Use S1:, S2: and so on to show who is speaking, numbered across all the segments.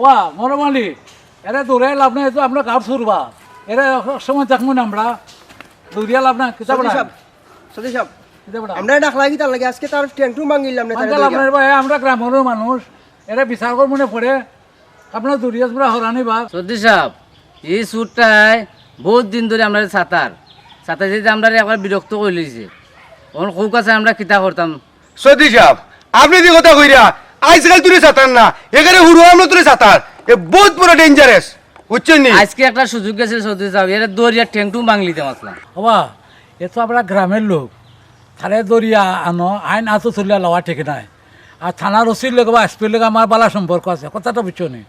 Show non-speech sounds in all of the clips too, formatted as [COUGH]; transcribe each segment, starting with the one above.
S1: ওয়া মরমালি এরা দূরে লাভ নাই তো আমরা কাপ সুরবা এরা সময় দেখব না আমরা। দূরিয়া লাভ না কিতাব
S2: সতীশ আমরা কি তার লাগে আজকে তার ট্যাঙ্কটু মাঙ্গিলাম না তার
S1: আপনার ভাই আমরা গ্রামের মানুষ। এরা বিচার কর মনে পড়ে আপনার দূরিয়াস পুরা হরানি বা
S3: সর্দি সাহেব এই সুরটায় বহুত দিন ধরে আমরা সাঁতার সাঁতার যেতে আমরা একবার বিরক্ত করে লিছে। ওর খুব কাছে আমরা কিতা করতাম
S4: সতী সাহেব আপনি যে কথা কইরা আজকাল তুই সাঁতার না। এখানে হুড়ু আমরা তুই সাঁতার। এ বহুত বড় ডেঞ্জারাস বুঝছেন নি?
S3: আজকে একটা সুযোগ গেছে সর্দি সাহেব এর দরিয়া ট্যাংটু মাংলিতে মাসলাম
S1: বাবা এ তো আমরা গ্রামের লোক। থারে দরিয়া আনো আইন আতো চলিয়া লওয়া ঠিক নাই। আর থানার ওসির লোক বা এসপির লোক আমার বালা সম্পর্ক আছে কথাটা বুঝছ নি?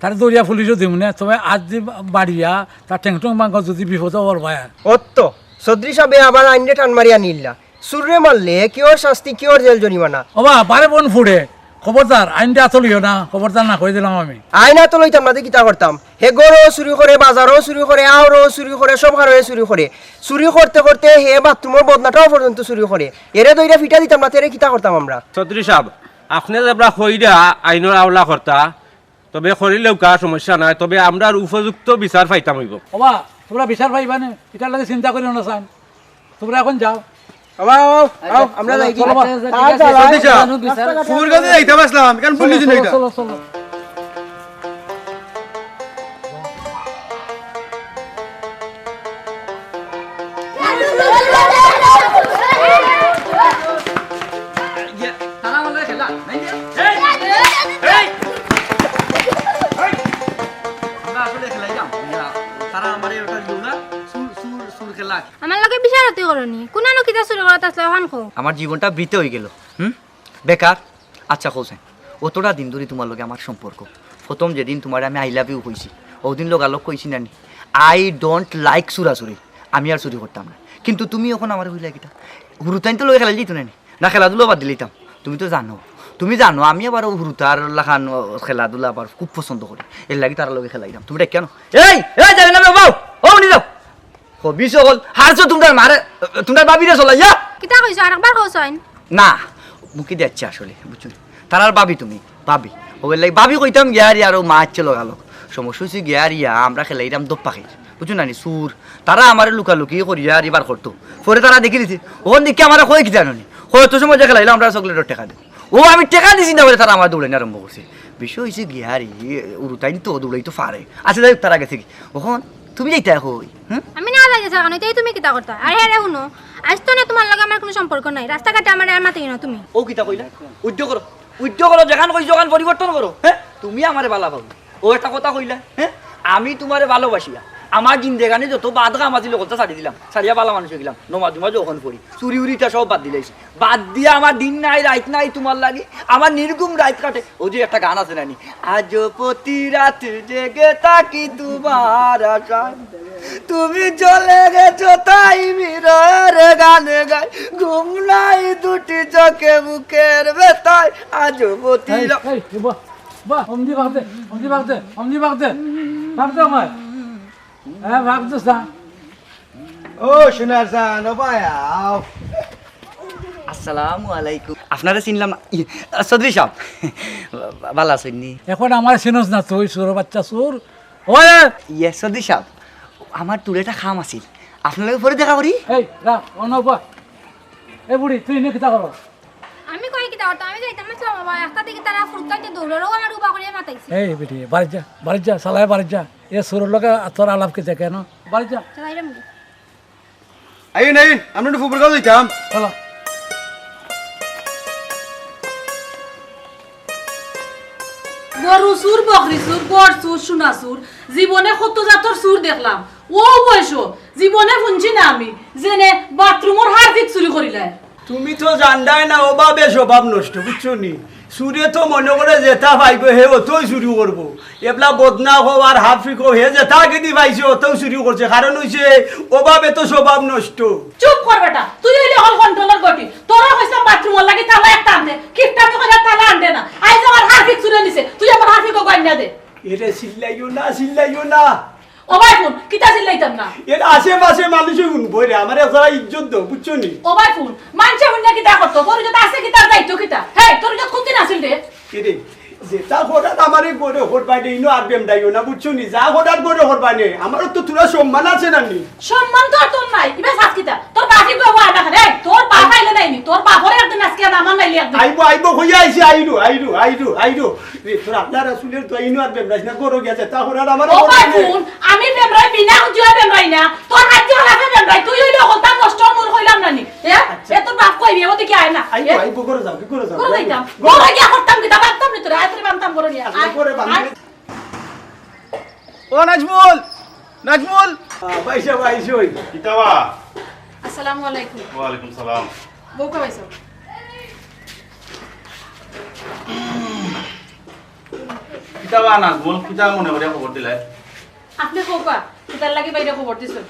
S1: তার দরিয়া পুলিশও দিব না? তবে আজ যে বাড়িয়া তার টেংটং মাংস যদি বিপদ হবার ভাই
S2: অত্ত সদরি সাহেব আবার আইনে টান মারিয়া নিল্লা। সুরে মারলে কিওর শাস্তি কিওর জেল জরিমানা
S1: বাবা বারে বোন ফুড়ে খবরদার আইনটা আতলিও না খবরদার না কই দিলাম আমি।
S2: আইনা তো লইতাম না কিতা করতাম হে গরও চুরি করে বাজারও চুরি করে আওরও চুরি করে সব হারয়ে চুরি করে চুরি করতে করতে হে বাথরুমের বদনাটাও পর্যন্ত চুরি করে এরে দইরা ফিটা দিতাম না তেরে কিতা করতাম আমরা।
S5: চৌধুরী সাহেব আপনি যে আমরা হইরা আইনের আওলা কর্তা তবে করিলেও কা সমস্যা নাই তবে আমরা উপযুক্ত বিচার পাইতাম হইব।
S1: বাবা তোমরা বিচার পাইবা না এটার লাগে চিন্তা করিও না চান তোমরা এখন যাও।
S2: আমরা
S3: আচ্ছা,
S4: যাইতে পারছিলাম কেন পুলিশ
S1: চলো,
S4: এটা
S1: চলো
S6: আমার লগে বিচারতে করনি। কোনানো কিতা শুরু করত আসলে ওখান খো
S7: আমার জীবনটা বৃতে হয়ে গেল হুম? বেকার আচ্ছা হোসেন অতটা দিন ধরে তোমার লগে আমার সম্পর্ক প্রথম যেদিন তোমার আমি আই লাভ ইউ কইছি ওদিন লোক আলোক কইছি নানি। আই ডোন্ট লাইক চুরাচুরি আমি আর চুরি করতাম না। কিন্তু তুমি এখন আমার হইলা কিটা হুরুতাইন তো লগে খেলা দিত নানি। না খেলাধুলো বাদ দিলিতাম তুমি। তো জানো। তুমি জানো আমি আবার হুরুতার লাখান খেলাধুলা আবার খুব পছন্দ করি। এর লাগি তার লগে খেলাইতাম তুমি কেন এই এই যাবে না বাবু ও নি যাও। হবি সকল হারছো তোমার মারে তোমার বাবিরে চলাইয়া
S6: কিতা কইছো আরেকবার কইছইন
S7: না মুখে যাচ্ছে আসলে বুঝছ তার আর ভাবি তুমি ভাবি ওই লাগে ভাবি কইতাম গিয়ারি আর মা আচ্ছে লগালো সমস্যা হচ্ছে গিয়ারিয়া আমরা খেলাইতাম দপ্পা খাই বুঝছ না সুর। তারা আমার লুকালুকি করিয়া আর এবার করতো। পরে তারা দেখি দিছে ওখান দেখে আমার কই কি জানো হয়তো সময় যে খেলাইলাম আমরা চকলেটের টেকা দেবো। ও আমি টেকা দিছি না বলে তারা আমার দৌড়ানি আরম্ভ করছে। বিষয় হয়েছে গিয়ারি উরুতাইন তো দৌড়াই তো পারে আচ্ছা যাই তারা গেছে কি ওখন তুমি যাইতে কই হুম?
S6: আমি না লাগে জাগানো তাই তুমি কিতা করতা? আরে আরে রে শুনো। আজ তো না তোমার লগে আমার কোনো সম্পর্ক নাই। রাস্তাঘাটে আমার আর মাতি না তুমি।
S7: ও কিতা কইলা? উদ্যোগ করো। উদ্যোগ করো যেখান কই যোগান পরিবর্তন করো হ্যাঁ? তুমি আমারে ভালো পাবো ও একটা কথা কইলা হ্যাঁ? আমি তোমারে ভালোবাসিয়া আমার জিন্দেগানি যত বাদ কাম আছিল কথা ছাড়ি দিলাম। ছাড়িয়া ভালো মানুষ হয়ে গেলাম। নমা জমা যখন পড়ি চুরি উরিটা সব বাদ দিলাইছি বাদ দিয়া আমার দিন নাই রাত নাই তোমার লাগে। আমার নির্গুম রাত কাটে। ও যে একটা গান আছে নানি আজ প্রতি রাত জেগে তাকি তোমার তুমি চলে গেছো তাই মিরর গান গাই। ঘুম নাই দুটি চোখে মুখের বেতায় আজ প্রতি
S1: বাহ, বাহ, অমনি ভাগতে, অমনি ভাগতে, অমনি ভাগতে, ভাগতে আমায়। হ্যাঁ, ভাগতেছ না?
S4: ও সোনার জান ও ভাইয়াও
S7: আসসালামু আলাইকুম। আপনারা চিনলাম না চৌধুরী সাহেব ভালো আছেন নি?
S1: এখন আমার চিনস না তুই সুর বাচ্চা সুর। ওই
S7: ইয়ে চৌধুরী সাহেব আমার টুরে একটা খাম আছিল। আপনাদের পরে দেখা করি?
S1: এই রা অনবা। এই বুড়ি তুই এনে কিতা করো এই বেটি বাড়ি যা বাড়ি যা সালাই বাড়ি যা। এ সুরের লোকে তোর আলাপ কে কেন বাড়ি যা।
S4: আইন আইন আমরা একটু ফুপুর গাছ যাইতাম।
S1: চলো।
S8: গরু সুর বকরি সুর গড় সুর সোনা সুর জীবনে কত জাতর সুর দেখলাম। ও বয়স জীবনে শুনছি না আমি যেনে বাথরুমের হার্দিক চুরি করিলাই
S9: তুমি তো জানদাই না অভাবে স্বভাব নষ্ট বুঝছ নি? সুরে তো মনে করে যেটা পাইব হে অতই চুরি করব। এবলা বদনা হো আর হাফি কো হে যেটা যদি পাইছে অতও চুরি করছে। কারণ হইছে অভাবে তো স্বভাব নষ্ট।
S8: চুপ কর বেটা তুই হইলে হল কন্ট্রোলার গটি তোরা কইছাম বাথরুমের লাগি তালা একটা আনতে। কিপটামি করে তালা আনতে না। আইজ আমার হার্দিক চুরে নিছে তুই আমার হার্দিক গান্যা দে।
S9: এরে চিল্লাইও না চিল্লাইও না।
S8: ও ভাই কিতা চিল্লাইতাম না।
S9: এর আশেপাশে মানুষে শুনব রে আমার যারা ইজ্জত দাও বুঝছ নি?
S8: ও ভাই ফোন মানছে হুন্না কিতা করতো? তোর যদি আছে কিতার দায়িত্ব কিতা হ্যাঁ তোর যদি কোনদিন আসিল রে।
S9: কিরে যেটা হঠাৎ আমারে গড়ে হরবাই নে ইনো আর বেম দাইও না বুঝছ নি? যা হঠাৎ গড়ে হরবাই নে আমারও তো তোরা সম্মান আছে না নি?
S8: সম্মান তো আর তোর নাই। ইবে সাকিতা তোর বাকি ওয়া না রে তোর বাপ আইলে নাইনি তোর বাপরে একদিন আজকে আর আমার নাইলি একদিন।
S9: আইবো আইবো হইয়া আইছে আইরু আইরু আইরু আইরু। রে তোর আল্লাহ রাসূলের তো ইনো আর বেম দাইস না গড়ে গেছে তা হঠাৎ আমার
S8: ও ফোন আমি বেমরাই বিনা উজ্জয় বেমরাই না। তোর হাতে হালাফে বেমরাই তুই হইল হতাম নষ্ট মূল হইলাম নানি হ্যাঁ এ তোর বাপ কইবি ওতে কি আয় না।
S9: আইবো আইবো করে যাও কি করে যাও
S8: করে দিতাম বড় গিয়া করতাম কিতা বানতাম নি তোর? আয়তরে বানতাম করে নিয়া
S9: আইবো করে বান্ধে
S4: ও নাজমুল নাজমুল।
S9: পয়সা পাইছই
S10: কিতাবা।
S8: আসসালামু আলাইকুম।
S10: ওয়ালাইকুম সালাম।
S8: বউকা পাইছো?
S10: কিতাবা নাজমুল কিতা মনে করে খবর দিলে?
S8: আপনি কৌকা কিতার লাগি বাইরে খবর দিছো।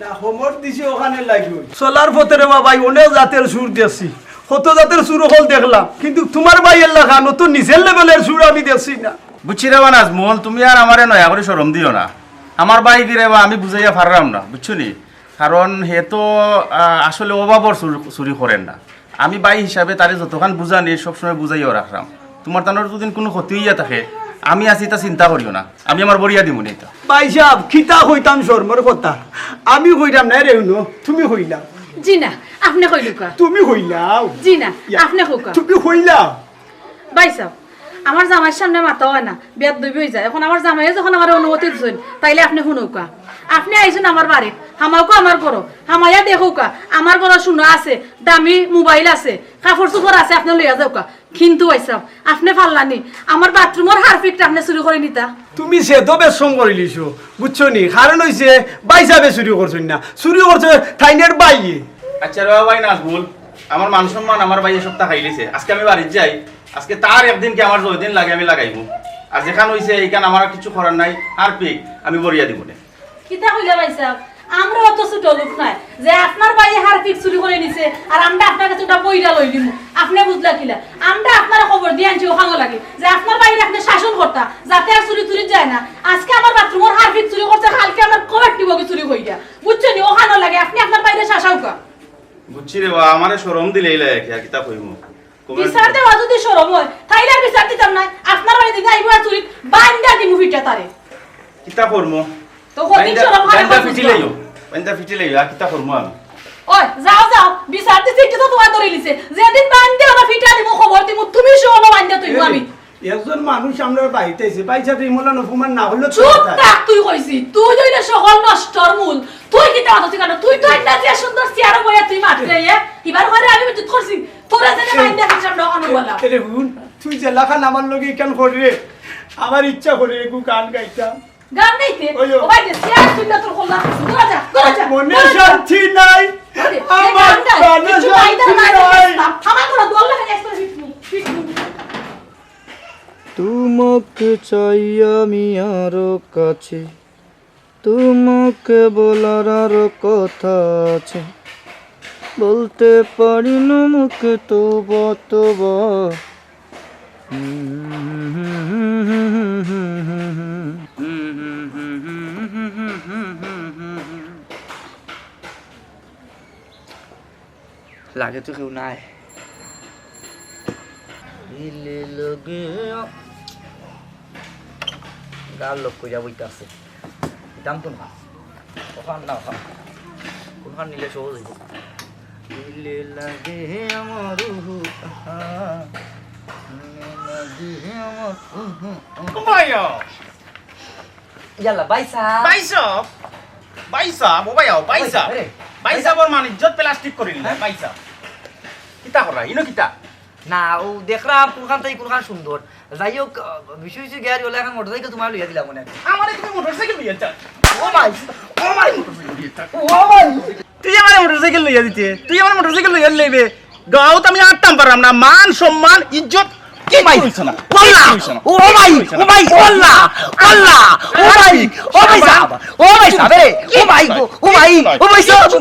S9: না হোমর দিছি ওখানে লাগবে সোলার পথে বাবা অনেক জাতের সুর দেখছি জাতের সুর হল দেখলাম। কিন্তু তোমার ভাই এলাকা নতুন নিচের লেভেলের সুর আমি দেখছি না।
S10: বুঝছি রে বা নাজমুল তুমি আর আমারে নয়া করে সরম দিও না। আমার বাই দিরে বা আমি বুঝাইয়া পারলাম না বুঝছ নি? কারণ হে তো আসলে অভাবর চুর- করেন না। আমি বাই হিসাবে তারে যতক্ষণ বুঝানি সবসময় বুঝাইও রাখলাম। তোমার তানোর যদি কোনো ক্ষতি হইয়া থাকে আমি আছি তা চিন্তা করিও না। আমি আমার বরিয়া দিব নি তা।
S9: ভাই সাহেব খিতা হইতাম শর্মর কথা। আমি হইলাম না রে হুনো তুমি হইলাম
S8: জি না আপনি কইলুকা
S9: তুমি হইলাও।
S8: জি না আপনি কৌকা
S9: তুমি হইলাও।
S8: সাহেব আমার জামাইয়ের সামনে মাথা হয় না বিয়ার দুবি হয়ে যায়। এখন আমার জামাইয়ে যখন আমার অনুমতি দিচ্ছেন তাইলে আপনি শুনৌকা আপনি আইছেন আমার বাড়িত হামাউকা আমার ঘর হামাইয়া দেখৌকা আমার ঘর শুনো আছে দামি মোবাইল আছে কাপড় চোপড় আছে আপনি লইয়া যাওকা কিন্তু ভাইসাব আপনি ফাল্লানি। আমার বাথরুমের হারফিকটা আপনি চুরি করে নিতা।
S9: তুমি সেতো বেশম করে লিছো বুঝছ নি? কারণ হইছে বাই সাহেবে চুরি করছেন না। চুরি করছে ঠাইনের বাইয়ে।
S10: আচ্ছা রে ভাই নাজমুল আমার মান সম্মান আমার ভাই সপ্তাহ খাইলিছে আজকে আমি বাড়িতে যাই আজকে তার একদিন কি আমার দিন লাগে আমি লাগাইবো। আর যেখান হইছে এইখান আমার কিছু করার নাই আর পিক আমি বরিয়া দিব না
S8: কিতা কইলে ভাইসাব আমরা অত ছোট লোক নাই যে আপনার বাইরে হারফিক চুরি করে নিছে আর আমরা আপনার কাছে ওটা বইরা লই দিমু আপনি বুঝলা কিলা? আমরা আপনার খবর দিয়ে আনছি ওখানে লাগে। যে আপনার বাইরে আপনি শাসন করতা যাতে আর চুরি চুরি যায় না। আজকে আমার বাথরুমের হারফিক চুরি করছে কালকে আমার কবার টিবকে চুরি হইয়া বুঝছ নি? ওখানে লাগে। আপনি আপনার বাইরে শাসাউকা
S10: বুঝছি রে বা আমারে সরম দিলে এইলা কি আর কিতা কইমু?
S8: বিচার দেওয়া যদি সরম হয় তাইলে আর বিচার দিতাম না। আপনার বাড়ি দিকে আইবো আর চুরি বান্দা দিমু ফিটা তারে।
S10: কিতা করমু?
S8: তো কদিন সরম হয়
S10: ফিটিলেইও বাইন্দা ফিটিলেইও আর কিতা করমু আমি
S8: ওই যাও যাও। বিচার দিছি এটা তো তোমার ধরে লিছে যেদিন বান্দে ওনা ফিটা দিমু খবর দিমু তুমি শোনো বান্দা তুই আমি।
S9: একজন মানুষ আমরা বাড়িতে এসে বাই সাহেব ইমলান অপমান না হলে
S8: চুপ। থাক তুই কইছি। তুই জইলে সকল নষ্টর মূল তুই কি তাও কেন তুই তো একটা যে সুন্দর চেয়ার বইয়া তুই মাত্রে এ এবার ঘরে আমি বিদ্যুৎ করছি। তোরা যেন বান্দা ফিটা ডকানো বলা।
S9: এরে হুন? তুই যে লাখান আমার লগে কেন করি আমার ইচ্ছা করে একটু গান গাইতাম।
S8: গান নাইতে
S9: ও।
S8: ভাই চেয়ার তুই না তোর কল্লা তোরা যা তোরা যা
S9: মনে
S8: যা।
S9: শান্তি নাই আমার প্রাণে শান্তি নাই
S8: গেছতাম। আমার কোনো দল লাগে না, একটা ফিটনু, ফিটনু।
S11: তোমাকে চাই আমি আরও কাছে তোমাকে বলার আরও কথা আছে বলতে পারি না মুখে তো বতবা
S7: লাগে তো কেউ নাই। গার লোক কইরা বইতে আছে দাম তো না। ওখান না, ওখান। ওখান নিলে সহজ হইব।
S11: দিলে লাগে আমার লাগে আমার উহু
S7: ইয়াল্লা বাইসা।
S10: বাইসা? বাইসা মোবাইল বাইসা। বাইসা বর মান ইজ্জত প্লাস্টিক করিল না বাইসা। কিতা করা ইনো কিতা?
S7: না ও দেখলাম কোনখান থেকে কোনখান সুন্দর। যাই হোক বিষয় হচ্ছে গিয়ারি হলে এখন মোটরসাইকেল তোমার লইয়া দিলাম মনে হয়।
S10: আমারে তুমি মোটরসাইকেল লইয়া যা
S7: ও ভাই
S10: ও মাই তুই আমার মোটরসাইকেল লইয়া দিতে তুই আমার মোটরসাইকেল লইয়া লইবে গাঁওত আমি আটতাম পারলাম না মান সম্মান ইজ্জত কি
S7: ভাই ওল্লা ও ভাই ও ভাই ওল্লা ওল্লা ও ভাই ও ভাই সাহেব ও ভাই সাহেব রে ও ভাই ও ভাই ও ভাই সাহেব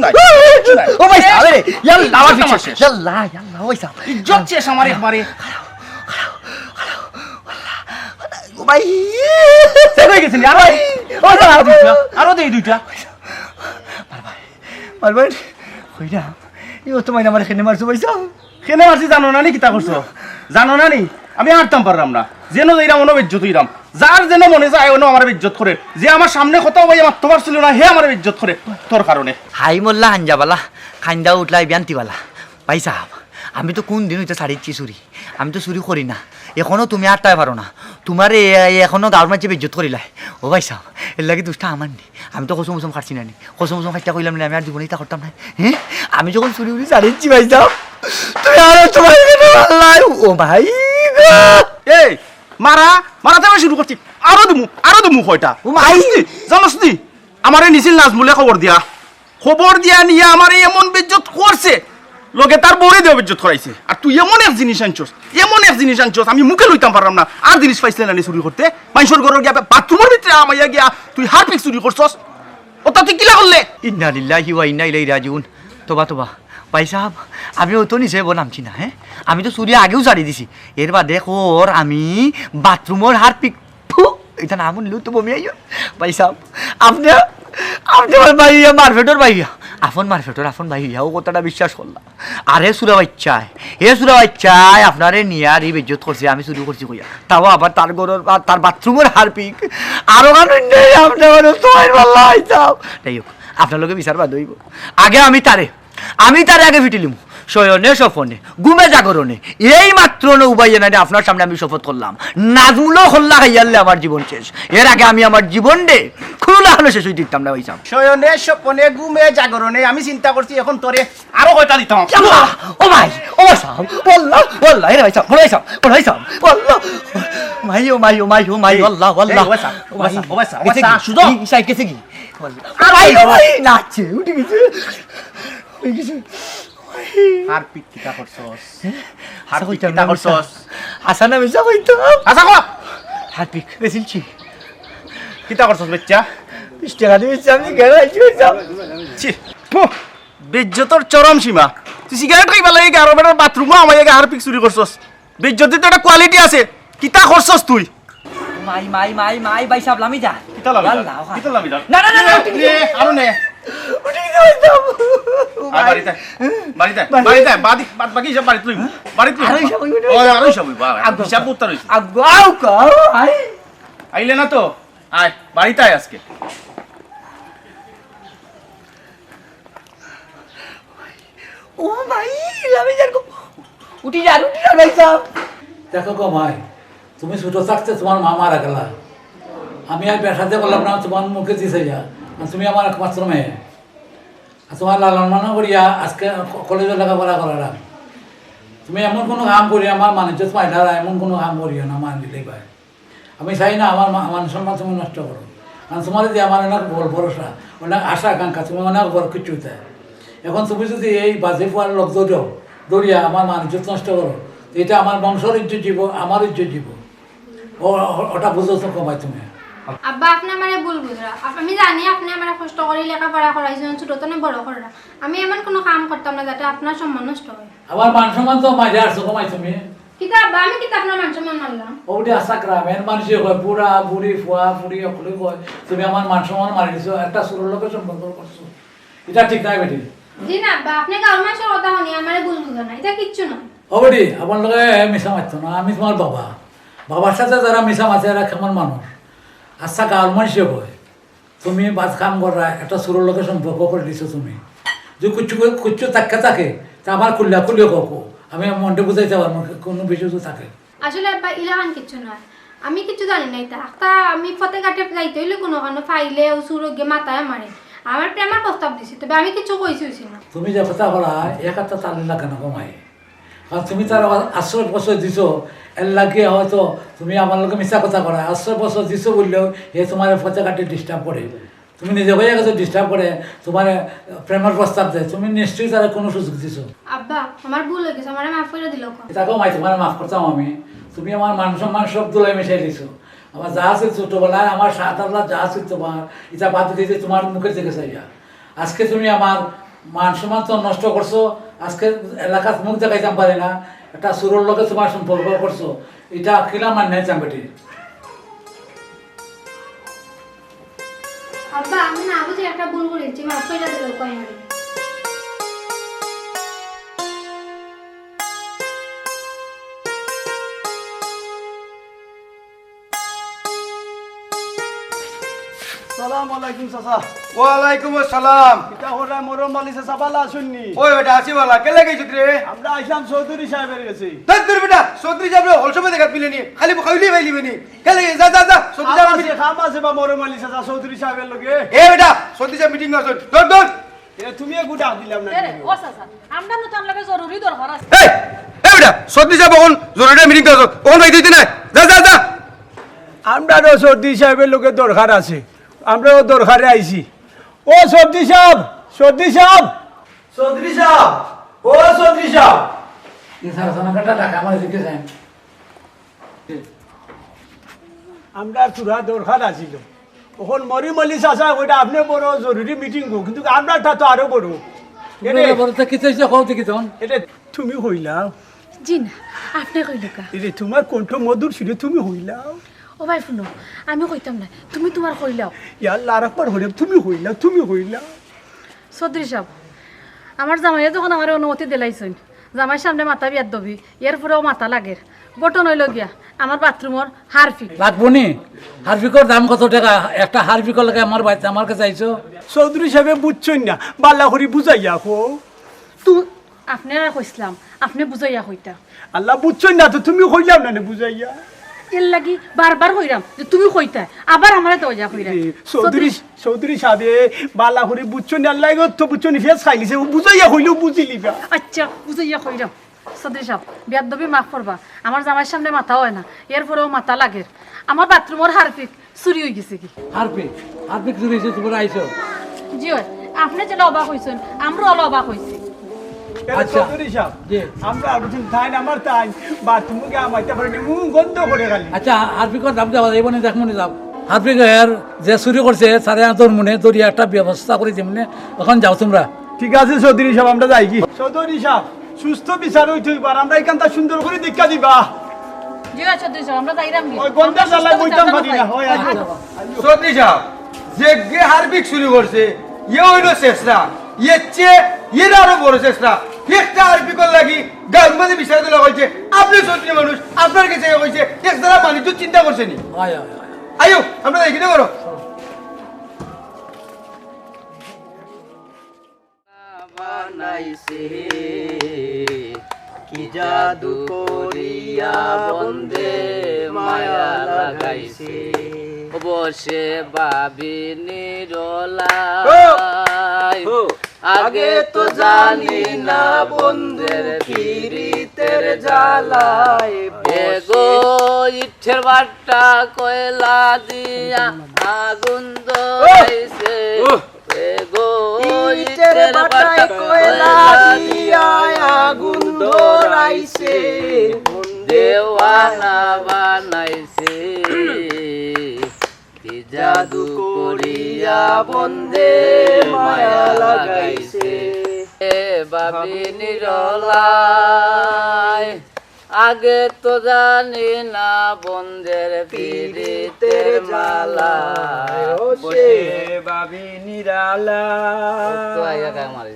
S7: ও ভাই সাহেব রে ইয়াল্লা আমার পিছে ইয়াল্লা ইয়াল্লা ও সাহেব।
S10: ইজ্জত শেষ আমার একবারে।
S12: ও ভাই
S10: গেছে আরও
S12: ও যা
S10: আরও দেই দুইটা।
S12: ইও তো মাইনা আমার খেনে মারছো পাইছো
S10: খেনে মারছি জানো না নি কিতা করছ? জানো না নি আমি আটতাম পারলাম না। যেন যাইরাম অন ইজ্জত হইরাম যার যেন মনে যায় অন্য আমার ইজ্জত করে। যে আমার সামনে কথা ভাই আমার তোমার ছিল না, হে আমার ইজ্জত করে। তোর কারণে।
S7: হাই মোল্লা হাঞ্জাবালা খান্দা উঠলাই বিয়ান্তিবালা ভাই সাহাব, আমি তো কোন দিন হইতে সারিচ্ছি চুরি। আমি তো চুরি করি না। এখনও তুমি আটটাই পারো না। তোমার এ- এ- এখনও গাঁর মাঝে বেজ্জত করিলাই ও ভাই সাহেব এর লাগে দুষ্টা আমার নি। আমি তো কসম কসম খাচ্ছি না নি। কসম কসম খাইটা কইলাম না আমি আর জীবনে তা করতাম না হ্যাঁ আমি যখন চুরি উড়ি ছাড়িচ্ছি ভাই সাহেব তুমি আরও তোমার ও ভাই।
S10: এই মারা মারাতে আমি শুরু করছি আরও দিমু আরও দিমু কয়টা।
S7: ও ভাই।
S10: জানোস নি আমারে নিছিল নাজমুলে খবর দিয়া। খবর দিয়া নিয়ে আমারে এমন বেজ্জত করছে লগে তার বউরে দেওয়া বেজ্জত করাইছে আর তুই এমন এক জিনিস আনছস এমন এক জিনিস আনছস আমি মুখে লইতাম পারলাম না। আর জিনিস পাইছিলে না চুরি করতে? মানুষের ঘর গিয়া বাথরুমের ভিতরে আমাইয়া গিয়া তুই হারপিক চুরি করছস? ওটা তুই কিলা করলে?
S7: ইন্না লিল্লাহি ওয়া ইন্না ইলাইহি রাজিউন। তোবা তোবা। ভাই সাহেব আমি ও তো নিচে নামছি না হ্যাঁ? আমি তো চুরি আগেও ছাড়ি দিছি। এর বাদে ওর আমি বাথরুমের হার পিক ফু, এটা নাম নিলেও তো বমি আইয় ভাই সাহেব আপনি আপনি আমার ভাইয়া মারফেটর ভাইয়া। আপন মারফেটর আপন ভাই, ইয়াও কথাটা বিশ্বাস করলাম আরে সুরা বাচ্চায় হে সুরা বাচ্চায় আপনারে নিয়ার এই বেজ্জত করছে, আমি চুরি করছি কইয়া। তাও আবার তার গরর তার বাথরুমের হারপিক। আরও কারণ নেই আপনি আমার আইতাম। যাই হোক, আপনার লোকে বিচার বাদ আগে আমি তারে আমি তারে আগে ফিটিলিম শয়নে সফনে গুমে জাগরণে। এই মাত্র উবাইয়ে না আপনার সামনে আমি শপথ করলাম। নাজমুলো হল্লা খাইয়ালে আমার জীবন শেষ। এর আগে আমি আমার জীবন দে খুলা হলো শেষ হয়ে দিতাম না ভাইসাম
S10: শয়নে স্বপনে গুমে জাগরণে আমি চিন্তা করছি এখন তোরে আরও কয়টা দিতাম?
S7: ও ভাই ও ভাই সাহেব বল্লা বল্লা এরে ভাই সাহেব বড় ভাই সাহেব বড় ভাই সাহেব বল্লা। মাই ও মাই ও মাই ও মাই আল্লাহ আল্লাহ।
S10: ও ভাই সাহেব, ও ভাই সাহেব, ও ভাই সাহেব,
S7: কেসে কি ভাই ও ভাই। নাচছে উঠে গেছে। হয়ে গেছে।
S10: হারপিক কিতা করছস?
S7: হারপিক
S10: কিতা করছস?
S7: হাসানা হইতো
S10: আচ্ছা কো
S7: হারপিক বেশিলছি
S10: কিতা করছস বাচ্চা?
S7: বিশ টাকা দিয়ে আমি
S10: ছি বেজ্জতর চরম সীমা। তুই সিগারেট খাইবা লাগে গারো বেটার বাথরুমে আমার আগে হারপিক চুরি করছস। বেজ্জতির তো একটা কোয়ালিটি আছে। কিতা করছস তুই?
S7: মাই মাই মাই মাই ভাই সাহেব লামি যা।
S10: কিতা লামি
S7: হা।
S10: কিতা লামি
S7: যা? না না না
S10: না
S7: আরও
S10: আর
S7: আরও না?
S10: আইলে না তো? আয় বাড়িতে আয় আজকে।
S7: ও ভাই যার উঠি যা উঠি যা ভাই সাহেব
S1: দেখো গো ভাই তুমি ছোটো থাকতে তোমার মা মারা গেলা। আমি আর পেশাতে বললাম না তোমার মুখে দিছে যা। তুমি আমার একমাত্র মেয়ে আর তোমার লালন মানা করিয়া আজকে কলেজে লেখাপড়া করালাম তুমি এমন কোনো কাম করি আমার মানুষ পাইলা এমন কোনো কাম করিও না মান দিলেই পায়। আমি চাই না আমার মান সম্মান তুমি নষ্ট করো। কারণ তোমার যদি আমার অনেক ভরসা, অনেক আশা আকাঙ্ক্ষা, তুমি অনেক বড় কিছু দেয় এখন তুমি যদি এই বাজে পোয়ার লোক দৌড়াও দৌড়িয়া আমার মানুষ নষ্ট করো এটা আমার বংশর ইজ্জত জীব আমার ইজ্জত জীব ওটা বুঝো তো কমাই তুমি।
S6: আব্বা আপনি আমার ভুল বুঝরা। আমি জানি আপনি আমার কষ্ট করে লেখাপড়া করাইছেন ছোট তো বড় করা। আমি এমন কোনো কাম করতাম না যাতে আপনার সম্মান নষ্ট হয়।
S1: আমার মান সম্মান তো মাঝে আসছো কমাই তুমি।
S6: কিন্তু আব্বা আমি কিন্তু আপনার মান সম্মান মানলাম।
S1: ওটি আশা গ্রামের মানুষে কয় বুড়া বুড়ি ফুয়া ফুড়ি সকলে কয় তুমি আমার মান সম্মান মারি দিছো একটা সুরের লোকের সম্পর্ক করছ। এটা ঠিক নাই বেটি।
S6: জি না আব্বা আপনি কারও মাসের কথা শুনি আমার ভুল বুঝো না এটা কিচ্ছু না।
S1: ও বেটি আমার লগে মিশা মারতো না আমি তোমার বাবা। বাবার সাথে যারা মিশা মারছে এরা কেমন মানুষ? আচ্ছা গাঁর মানুষে কয় তুমি বাদ কাম করা একটা সুরের লোকের সম্পর্ক করে দিছো তুমি। যদি কুচ্ছু কুচ্ছু থাকে থাকে তা আমার খুললে খুলিও কক আমি মনটা বুঝাইতে পারব কোনো বিষয় যদি থাকে।
S6: আসলে আব্বা ইলাহান কিচ্ছু নয় আমি কিছু জানি না এটা তা আমি ফতে কাটে যাইতে হইলে কোনো কারণে ফাইলে ও সুরগে মাথায় মারে আমার প্রেমার প্রস্তাব দিছি তবে আমি কিছু কইছি না
S1: তুমি যে কথা বলা এক একটা তালি লাগে না কারণ তুমি তার আশ্রয় বছর দিছো। এর লাগে হয়তো তুমি আমার লোকে মিশা কথা করা আশ্রয় বছর দিছো বললেও এ তোমার ফতে কাটি ডিস্টার্ব করে তুমি নিজে হয়ে গেছো ডিস্টার্ব করে তোমার প্রেমের প্রস্তাব দেয়। তুমি নিশ্চয়ই তারা কোনো সুযোগ দিছো।
S6: আব্বা আমার ভুল হয়ে গেছে। আমার মাফ করে দিল
S1: তাকেও মাই তোমার মাফ করতাম আমি। তুমি আমার মান সম্মান সব দোলাই মিশাই দিছো। আমার যা আছে ছোটবেলায় আমার সাত আল্লাহ যা আছে তোমার এটা বাদ দিতে তোমার মুখের দিকে চাইয়া আজকে তুমি আমার মান সম্মান তো নষ্ট করছ আজকে এলাকার মুখ দেখাইতাম পারে না। এটা সুরের লোকে তোমার সম্পর্ক করছ। এটা কিলা মান নাই চাম্পাটি
S6: আব্বা, আমি না বুঝে একটা ভুল করেছি, মাফ করে দিল কয়
S9: আলাইকুম চাচা।
S4: ওয়ালাইকুম আসসালাম।
S9: এটা হরা মরম মালি চাচা বালা শুননি
S4: ওই বেটা আসি বালা। কেলে গেছিস রে?
S9: আমরা আইলাম চৌধুরী সাহেবের কাছে।
S4: ধর বেটা চৌধুরী সাহেব হল সময় দেখাত মিলেনি খালি খাইলি ভাইলি বেনি। কেলে যা যা যা চৌধুরী সাহেব
S9: আছে আছে বা মরম মালি চাচা চৌধুরী সাহেবের লগে
S4: এ বেটা চৌধুরী সাহেব মিটিং আছে। ধর ধর।
S9: এ তুমি দিলাম না
S8: ও চাচা আমরা নতুন লাগে জরুরি দরকার আছে।
S4: এই এই বেটা চৌধুরী সাহেব এখন জরুরি মিটিং আছে। ওখান ভাই দিতে না যা যা যা।
S9: আমরাও চৌধুরী সাহেবের লোকের দরকার আছে। আমরাও দরকারে আইছি। ও চৌধুরী সাহেব চৌধুরী সাহেব। চৌধুরী সাহেব ও চৌধুরী সাহেব।
S1: আমার দিকে যাই
S9: আমরা তুরা দরকার আছিল। ওখন মরি মলি চাচা কইটা আপনি বড় জরুরি মিটিং গো কিন্তু আমরা তা তো আরও বড়। এটা তুমি হইলাও।
S8: জি না আপনি
S9: এরে তোমার কণ্ঠ মধুর ছিল তুমি হইলাও।
S8: ও ভাই শুনো আমি কইতাম না তুমি তোমার কইলাও
S9: ইয়ার লারাপার হলে তুমি হইলাও তুমি হইলাও
S8: চৌধুরী সাহেব আমার জামাইয়ে যখন আমার অনুমতি দিলাইছেন জামাই সামনে মাথা বিয়ার দবি এর পরেও মাথা লাগে। বটন হইল গিয়া আমার বাথরুমর হারফি
S1: লাগবো নি? হারপিকর দাম কত টাকা? একটা হারপিকর লাগে আমার বাড়িতে আমার কাছে আইছো
S9: চৌধুরী সাহেবে বুঝছেন না বাল্লা করি বুঝাইয়া কো।
S8: তু আপনারা কইসলাম আপনি বুঝাইয়া কইতা।
S9: আল্লাহ বুঝছেন না তো তুমি হইলাম না নে বুঝাইয়া।
S8: এর লাগি বারবার কইরাম যে তুমি কইতা আবার আমারে দরজা কইরা।
S9: এ, চৌধুরী চৌধুরী সাহেবে বাল্লা করি বুঝছেন না আল্লাহ তো বুঝছেন ফেস খাইলিছে ও বুঝাইয়া হইলেও বুঝিলিবা
S8: আচ্ছা বুঝাইয়া কইরাম। চৌধুরী সাহেব বিয়ার দবি মাফ করবা আমার জামাইয়ের সামনে মাথা হয় না এর পরেও মাথা লাগে। আমার বাথরুমর হারপিক চুরি হয়ে গেছে কি?
S1: হারপিক? হারপিক চুরি হয়েছে তোমরা আইছো?
S8: জি হয় আপনি যেটা অবাক হয়েছেন আমরা অল অবাক হয়েছি
S1: আচ্ছা।
S9: চৌধুরী সাহেব আমরা না তাই। আমাইতে গন্ধ করে খালি
S1: আচ্ছা হারপিকর দাম দেওয়া যাইব নি দেখমনি যাও। হারপিক এর যে চুরি করছে সাড়ে তোর মনে দরিয়া একটা ব্যবস্থা করে দিমনে ওখান যাও তোমরা।
S9: ঠিক আছে চৌধুরী সাহেব আমরা যাই কি? চৌধুরী সাহেব সুস্থ বিচার হইতে হইবার আমরা এখানটা সুন্দর করে দীক্ষা দিবা।
S8: জি হয় চৌধুরী সাহেব আমরা যাইরাম গিয়ে।
S9: ওই গন্ধের
S8: আমরা
S9: জ্বালায়
S8: সুস্থ
S9: বইতাম
S8: বিচার
S9: পারি না
S8: চাই।
S9: হয় আইও।
S4: চৌধুরী সাহেব যে গে হারবিক শুরু করছে ইয়ে হইল চেষ্টা ইয়ে চে ইয়ে আরও বড় চেষ্টা একটা হারবিকর লাগি গাছ মাঝে বিচার দিলে হয়েছে আপনি চৌধুরী মানুষ আপনার কাছে হয়েছে এক দ্বারা বাণিজ্য চিন্তা করছেনি আয়ো আমরা দেখি না করো।
S3: বানাইছে কি জাদু করিয়া বন্দে মায়া লাগাইছে। বসে বাবি নিরলাই আগে তো জানি না বন্ধের পিরিতের জ্বালাই বেগো ইচ্ছের বাট্টা কয়লা দিয়া আগুন ধরাইছে বেগো ইচ্ছের বাট্টা কয়লা দিয়া আগুন দেওয়ানা বানাইছে। জাদু করিয়া বন্দে মায়া লাগাইছে। এ বাবি নিরলায়। আগে তো জানি না বন্ধের পিড়িতের মালা বসে
S2: বাবি নিরালা
S3: তো আইয়া গায়ে মারি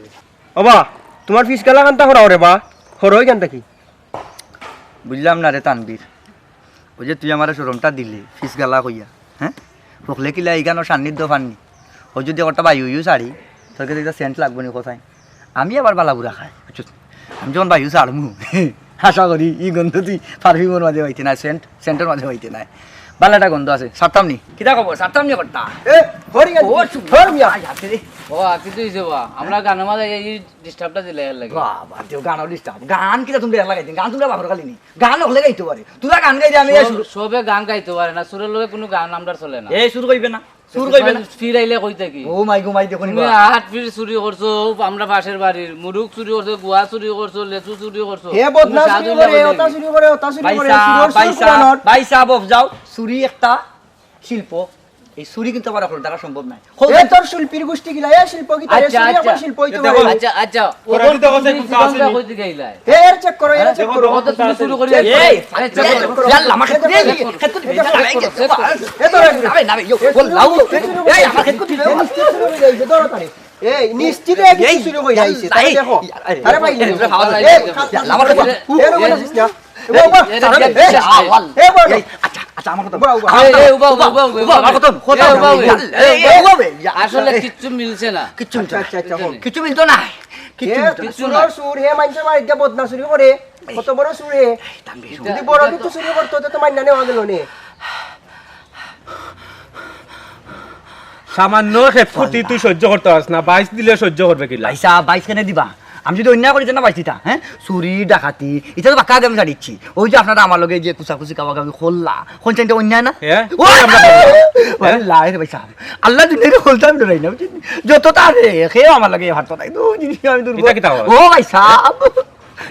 S2: তোমার ফিস কালা কান্তা রে বা? হরই কান্তা কি?
S11: বুঝলাম না রে তানবীর। ওই যে তুই আমার শোরুমটা দিলি ফিস গালা কইয়া হ্যাঁ? হকলে কিলা গানোর সান্নিধ্য ফাননি ও যদি একটা বায়ু ইউ সারি তোর কাছে একটা সেন্ট লাগবো নি কোথায় আমি আবার বালাবুরা খাই আমি যখন বায়ু ছাড়মু আশা করি ই গন্ধ তুই পারফিউমের মাঝে হইতে না সেন্ট, সেন্টের মাঝে হইতে নাই। বালাটা গন্ধ আছে সারতাম নি কিতা খবর সারতাম নি করতা?
S2: এ হরি গেল।
S11: ও সুন্দর মিয়া
S3: ও কিছু তুই বা আমরা গান মাঝে এই ডিস্টার্বটা দিলে লাগে।
S11: বাবা তেও গান ডিস্টার্ব গান কিটা তুমি দিন? গান তুমি বাবার খালি নি? গান হলে গাইতে পারে তুই গান গাইতে আমি এই
S3: সবে গান গাইতো পারে না সুরের লগে কোনো গান নামদার চলে না।
S11: এই শুরু কইবে না। শুরু কইবে না?
S3: ফির আইলে কইতে কি?
S11: ও মাই গো মাই দেখুন
S3: তুমি হাত ফির চুরি করছ আমরা পাশের বাড়ির মুরুখ চুরি করছ গুয়া চুরি করছ লেচু চুরি করছ।
S2: হে বদনা
S3: তুমি
S2: চুরি
S3: সাধু
S2: করে
S3: লাগো
S2: ওটা
S3: নাকি?
S2: চুরি করে ওটা চুরি করে
S11: বাইসা
S2: চুরির সুর
S11: বাইসা
S2: কুড়ানোর।
S11: বাইসা বফ যাও। চুরি একটা শিল্প।
S7: এই চুরি কিন্তু আমার এখন দ্বারা সম্ভব নাই
S2: এ তোর শিল্পীর গোষ্ঠী গিলা এ শিল্প কি তারে
S3: আচ্ছা
S2: চুরি
S3: আচ্ছা
S2: এখন শিল্প হইতে
S3: আচ্ছা আচ্ছা
S5: ওরা
S3: তুমি
S5: কোনটা
S3: জীবনটা
S5: আসেনি।
S3: কইতে গেলাই
S2: এ এর চেক করো এর চেক করো
S3: কত তুমি শুরু করি
S7: এই
S3: আরে চেক করো।
S7: ইয়াল্লা আমার ইয়াল্লা, এই ক্ষেত্রে দিবি।
S2: এ তোর
S7: নাবে, নাবে, ইয়ো, বল, লাউ, এই, আমার ক্ষেত্রে দিবি,
S2: এ নিশ্চিত যাইছে ধরো তারে এই নিশ্চিত
S7: এই,
S2: চুরি হয়ে যাইছে তারে দেখো। এ
S7: ইয়াল্লা, আমার ক্ষেত্রে-
S2: এ রকম না এ বাবা এ বাবা
S7: আচ্ছা, আমার কথা
S3: আসলে কিচ্ছু মিলছে না।
S7: কিচ্ছু। কিচ্ছু মিলতো না। কিচ্ছু
S2: বদনা চুরি করে কত বড় চুর হে। যদি বড় কিছু চুরি করতো তো মান্য নেওয়া গেল নে।
S5: সামান্য তুই সহ্য করতে পারছ না বাইশ দিলে সহ্য করবে কি
S7: পয়সা বাইশ কেনে দিবা? আমি যদি অন্যায় করি না বাইছি তা হ্যাঁ চুরি ডাকাতি এটা তো বাক্কা আমি জানিচ্ছি ওই যে আপনারা আমার লগে যে কুচাকুচি কাবা কাবি খোল্লা কোন চাইতে অন্যায় না
S5: হ্যাঁ?
S7: ও লাই রে পয়সা আল্লাহ দুনিয়ারে খোলতে আমি ডরাই না? যত তার খেয়ে আমার লাগে ভাত নাই দু জিনিস আমি দুর্বল? ও পয়সা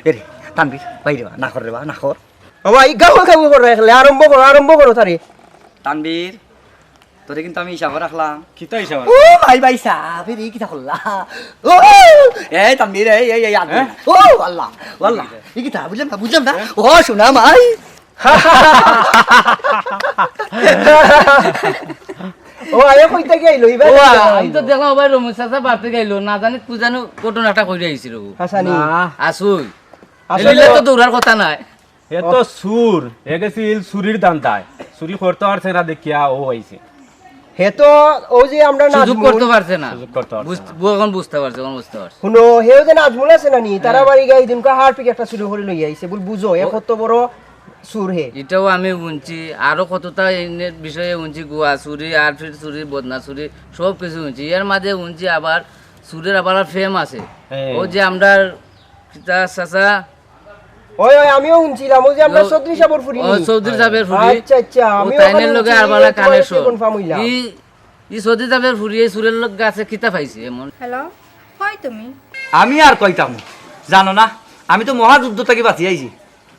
S7: এরে তানবির বাইরে বা না কর রে বা না কর
S2: বাবা এই গাও গাও করে আরম্ভ করো আরম্ভ করো তারে
S7: তানবীর তোরে কিন্তু আমি হিসাবে রাখলাম।
S5: কিতা হিসাব
S7: ও ভাই ভাই সাহেব এই কিতা করলা? ও এই তানবীর এই এই এই আদমি। ও আল্লাহ আল্লাহ এই কিতা বুঝলাম না বুঝলাম না? ও শোনা মাই [LAUGHS]
S2: ও আয়া কইতে গেইলো ইবা
S3: ও, আমি তো দেখলাম ভাই চাচা বাড়তে গাইলো না জানি তুই জানো ঘটনা একটা কইরে আইছিল
S2: হাসানি।
S3: আসুই।
S2: আসলে-
S3: এলিলে তো দৌড়ার কথা নাই।
S5: এ তো সুর এ গেছিল চুরির দান্তায়। চুরি করতে পারছে না দেখিয়া ও আইছে।
S2: হে তো ও যে আমরা
S3: সুযোগ করতে পারছে না। এখন বুঝতে পারছে এখন বুঝতে পারছে?
S2: শুনো হেও যে নাজমুল আছে না নি তারা বাড়ি গাই হার একটা চুরি করে লই আইছে বল বুঝো এ কত বড় সুর হে।
S3: এটাও আমি শুনছি আরও কতটা এনের বিষয়ে শুনছি গোয়া চুরি আর ফির চুরি বদনা চুরি সব কিছু শুনছি। এর মাঝে শুনছি আবার সুরের আবার ফেম আছে।
S5: হ্যাঁ।
S3: ও যে আমরা চাচা
S2: ওই ওই আমিও শুনছিলাম ওই যে আমরা চৌধুরী সাবর ফুরি
S3: ও চৌধুরী সাহেবের ফুরি
S2: আচ্ছা আচ্ছা আমি
S3: তাইনের লগে আর বালা কানেকশন ই ই চৌধুরী সাহেবের ফুরি এই চুরের লোক গাছে কিতা পাইছে এমন?
S6: হ্যালো হয় তুমি?
S7: আমি আর কইতাম জানো না? আমি তো মহাযুদ্ধ থেকে বাঁচি আইছি।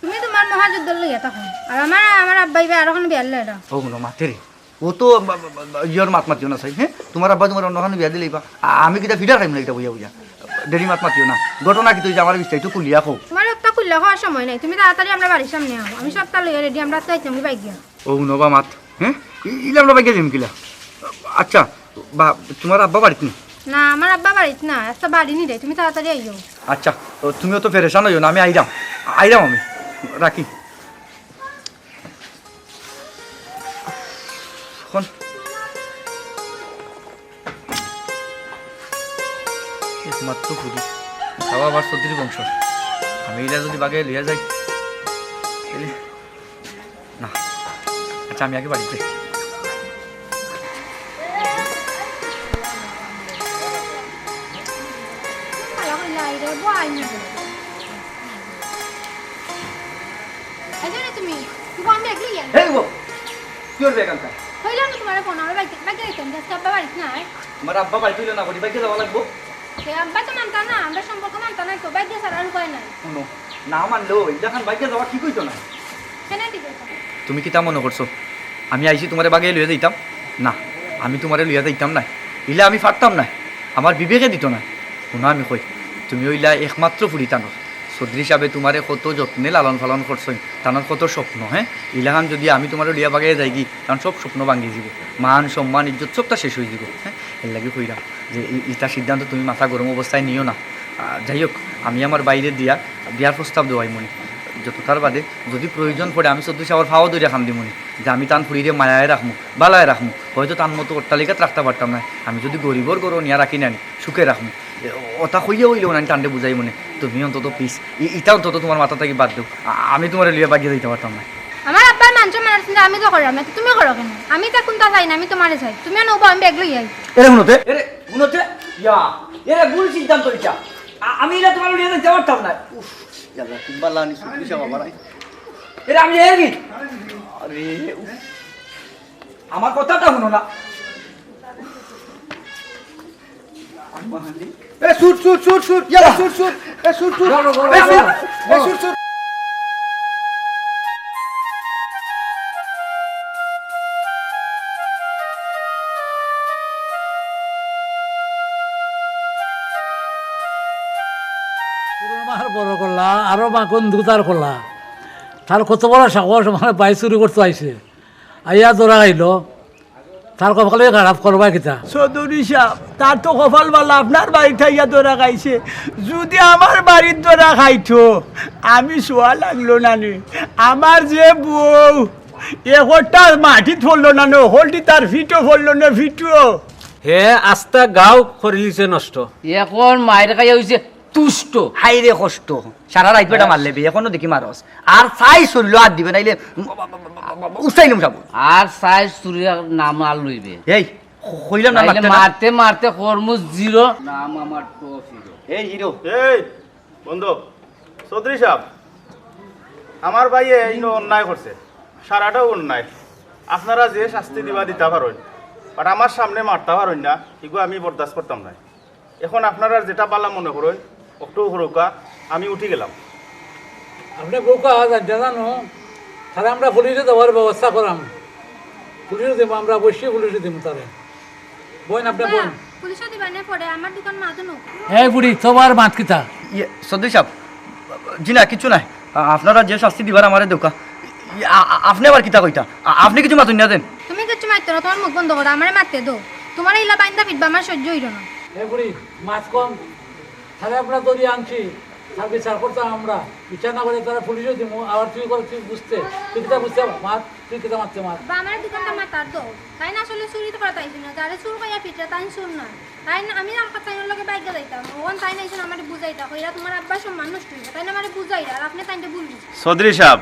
S6: তুমি তোমার মহাযুদ্ধ লইয়া তখন আর আমার আমার আব্বাই ভাই আর ওখানে বিয়ার লইয়া
S7: ও গুলো মাতে রে ও তো ইয়র মাত মাতিও না চাই হ্যাঁ? তোমার আব্বা তোমার অন্যখানে বিয়া দিলেই বা। আমি কিটা ফিডার খাইম না এটা বুঝা বুঝা দেরি মাত মাতিও না। ঘটনা কি তুই আমার বিস্তারিত কুলিয়া খো
S6: তোমার একটা খুললে হওয়ার সময় নাই। তুমি তাড়াতাড়ি আমরা বাড়ির সামনে আও। আমি সবটা লইয়া রেডি আমরা তো আইতাম বাইক গিয়া।
S7: ও নবা মাত। হ্যাঁ? ইলে আমরা বাইকে যাম কিলা? আচ্ছা বা তোমার আব্বা বাড়িতে নেই?
S6: না আমার আব্বা বাড়িতে না। একটা বাড়ি নি রে। তুমি তাড়াতাড়ি আইও।
S7: আচ্ছা তো তুমিও তো ফেরেশান হইও না। আমি আইরাম। আইরাম আমি। রাখি। একমাত্র পুরি খাওয়া আবার চৌধুরী বংশ। আমি এলা যদি বাগে লিয়া যাই না আচ্ছা আমি আগে বাড়িতে
S6: তুমি
S7: এই কি করবে এখানটা?
S6: হইলাম না তোমার ফোন আমার বাইক বাইক আইতাম আব্বা বাড়িতে নাই।
S7: আমার আব্বা বাড়িতে হইল না বলি বাইকে যাওয়া লাগবো?
S6: আব্বা তো মানতা না আমরা সম্পর্ক মানতা নাই তো বাইক দিয়ে আর উপায় নাই।
S7: শুনো না মানলেও দেখান বাইকে যাওয়া ঠিক হইতো না।
S6: কেন ঠিক আছে
S7: তুমি কিতা মনে করছ? আমি আইসি তোমারে বাগে লইয়া যাইতাম? না আমি তোমারে লইয়া যাইতাম না ইলা আমি ফাটতাম না আমার বিবেকে দিত না শুনো আমি কই তুমি ওইলা একমাত্র ফুরি টানোর চৌধুরী হিসাবে তোমারে কত যত্নে লালন পালন করছই টানোর কত স্বপ্ন হ্যাঁ ইলাহান, যদি আমি তোমার লিয়া বাগে যাই কি কারণ সব স্বপ্ন ভাঙি যাব। মান সম্মান ইজ্জত সবটা শেষ হয়ে যাব হ্যাঁ এর লাগে কইরাম যে ইটা সিদ্ধান্ত তুমি মাথা গরম অবস্থায় নিও না। যাই হোক আমি আমার বাইরে দিয়া বিয়ার প্রস্তাব দেওয়াই মনে যত তার বাদে যদি প্রয়োজন পড়ে আমি চৌধুরী সাহর ফাওয়া দইরা খাম দিমুনি। যে আমি তান ফুরিরে মায়ায় রাখমু বালায় রাখমু হয়তো তার মতো অট্টালিকাত রাখতে পারতাম না আমি যদি গরিবর গরো নিয়া রাখি না সুখে রাখমু ওটা হইয়া হইলেও না আমি টান্ডে বুঝাই মনে। তুমি অন্তত পিস ইটা অন্তত তোমার মাথা থেকে বাদ দেও। আমি তোমার লিয়া বাগিয়ে দিতে পারতাম না
S6: আমার আব্বার মানছো মানার চিন্তা আমি তো করাম না তুমি করো কেন? আমি তা কোনটা চাই না আমি তোমারে চাই। তুমি নবো আমি ব্যাগ লই আই
S7: এরে শুনোতে। এরে শুনোতে? ইয়া এরে ভুল সিদ্ধান্ত এটা আমি এটা তোমার লিয়ে দিতে পারতাম না উফ। ইয়াল্লা কি বালা নি সুখী সব আমার এরে কি? আরে। আমার কথাটা শুনো না।
S4: এ শুট শুট শুট শুট ইয়ালা শুট শুট এ এ শুট এ
S1: করলা আরও মাখন দুতার করলা তার কত বড় সাহস মানে বাই চুরি করতে আইছে। আইয়া দৌড়া আইলো তার কপালে খারাপ করবা কিতা?
S9: চৌধুরী সাহেব তার তো কপাল বালা আপনার বাড়ি থাইয়া দরা খাইছে। যদি আমার বাড়ির দরা খাইতো আমি শোয়া লাগল না নে। আমার যে বউ এহরটা মাটি ফললো না নে হলটি তার ফিটো ফললো না ফিটো
S5: হে আস্তা গাও করিলিছে নষ্ট।
S3: এখন মায়ের কাছে হয়েছে তুষ্ট
S11: হাই রে কষ্ট। সারা রাত বেটা মারলে বে এখনও দেখি মারস। আর চাই চলল আর দিবে নাইলে সব
S3: আর চুরি নাম আর লইবে।
S11: এই কইলাম না মারতে
S3: মারতে জিরো। নাম আমার টপ হিরো
S11: এই হিরো
S10: এই বন্ধু চৌধুরী সাহেব আমার ভাই এই অন্যায় করছে। সারাটাও অন্যায়। আপনারা যে শাস্তি দিবা দিতে পারেন বাট আমার সামনে মারতে পারেন না এগুলো আমি বরদাস্ত করতাম না এখন আপনারা যেটা পালা মনে করেন একটু হরকা আমি উঠি গেলাম।
S1: আপনি জানতে জানো তাহলে আমরা পুলিশে দেওয়ার ব্যবস্থা করাম। পুলিশে দেবো আমরা অবশ্যই পুলিশে দেবো তাহলে। বোন আপনি বোন?
S6: পুলিশও দিবা না পড়ে আমার দোকান মাতো নো
S1: এই বুড়ি তোমার মাত কিতা?
S11: ইয়ে সাহেব জি না কিছু নাই। আপনারা যে শাস্তি দিবার আমারে দোকা। ই- আ- আ- আপনি আবার কিতা কইতা? আপনি কিছু মাতুন না দেন।
S6: তুমি কিচ্ছু মারতে না তোমার মুখ বন্ধ করো আমারে মারতে দো। তোমার ইলা বাইন্দা আমার সহ্য হইল না।
S1: এই বুড়ি মাছ কম। তাহলে আমরা দড়ি আনছি। তার বিচার করতাম আমরা। বিচার না করে তারা পুলিশও দিব আবার তুই করে তুই বুঝতে। তুই কিতা বুঝতে মাত তুই কিতা মারতে মার?
S6: আমার দোকানটা মাতার দো তাই না? আসলে চুরি তো করা তাইছি না যারে চুর কইয়া ফিটরা তাই চুর না তাই না? আমি আমার তাইনের লগে বাইক যাইতাম ওন তাই না আমার বুঝাইতা। কইরা তোমার আব্বা সম্মান নষ্ট হইবে তাই না আমার বুঝাইরা? আর আপনি তাইনটা ভুল।
S10: চৌধুরী সাহেব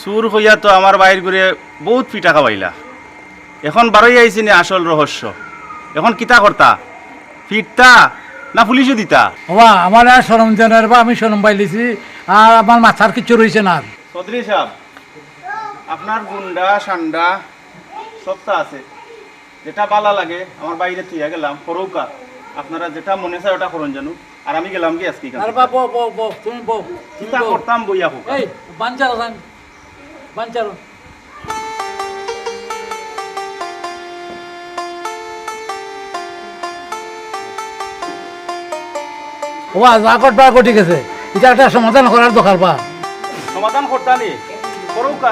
S10: সুর হইয়া তো আমার বাইর করে বহুত পিঠা খাওয়াইলা। এখন বারোই আইছি নি আসল রহস্য। এখন কিতা করতা? ফিরতা না পুলিশও দিতা?
S1: বাবা আমার আর সরম জানার বা আমি সরম পাইলিছি আর আমার মাথার কিছু রয়েছে না।
S10: চৌধুরী সাহেব আপনার গুন্ডা সান্ডা সবটা আছে। যেটা বালা লাগে আমার বাইরে থুইয়া গেলাম করৌকা আপনারা যেটা মনে চায় ওটা করুন জানু আর আমি গেলাম কি আজকে
S1: আর। বা বো বো বো তুমি বো তুমি
S10: চিন্তা করতাম বইয়া হোক।
S1: এই বাঞ্চারো বাঞ্চারো ও আজ আগত বা ঠিক এটা একটা সমাধান করার দরকার বা
S10: সমাধান করতানি। করৌকা